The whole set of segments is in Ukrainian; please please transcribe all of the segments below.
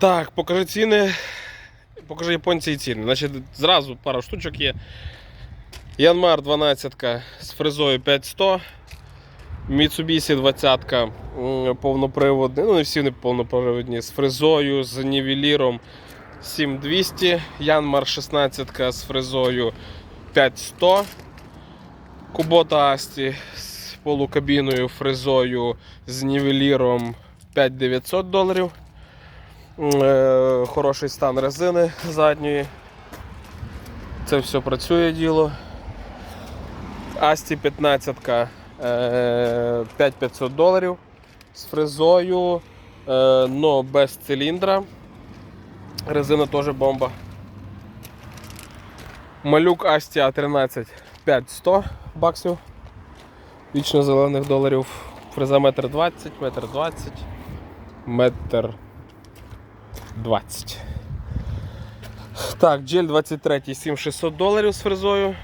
Так, покажи ціни. Покажи японці і ціни. Значить, зразу пару штучок є. Янмар 12 з фрезою 5100. Mitsubishi 20 повноприводний, ну не всі вони повноприводні, з фрезою, з нівеліром 7200. Янмар 16 з фрезою 5100. Кубота Асті з полукабіною фрезою з нівеліром 5900 доларів. Е, Хороший стан резини задньої. Це все працює діло. Асті 15 е, 5500 доларів з фрезою, е, но без циліндра. Резина теж бомба. Малюк Асті А13 5100 баксів. Вічно зелених доларів. Фреза метр 20, метр 20, метр 20. Так, джель 23 7600 доларів з фрезою.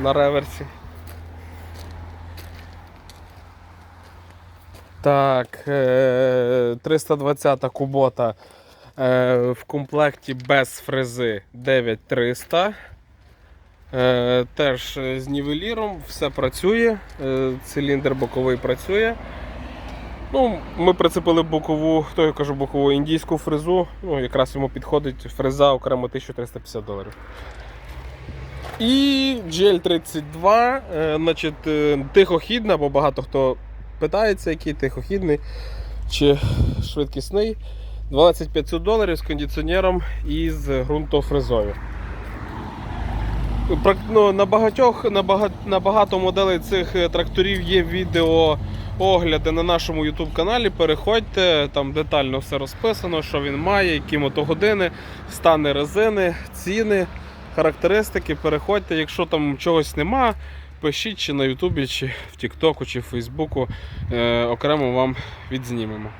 На реверсі. Так, е, 320 кубота е, в комплекті без фрези 9300. Е, Теж з нівеліром, все працює, е, циліндр боковий працює. Ну, Ми прицепили бокову, хто я кажу, бокову індійську фрезу. Ну, якраз йому підходить фреза окремо 1350 доларів. І GL 32, е, значить, е, тихохідна, бо багато хто питається, який тихохідний чи швидкісний. 12500 доларів з кондиціонером і з ґрунтофрезою. Ну, на багатьох, на, бага, на багато моделей цих е, тракторів є відео огляди на нашому YouTube каналі. Переходьте, там детально все розписано, що він має, які мотогодини, стани резини, ціни, характеристики. Переходьте, якщо там чогось нема, пишіть чи на Ютубі, чи в Тіктоку, чи в Фейсбуку. Е, окремо вам відзнімемо.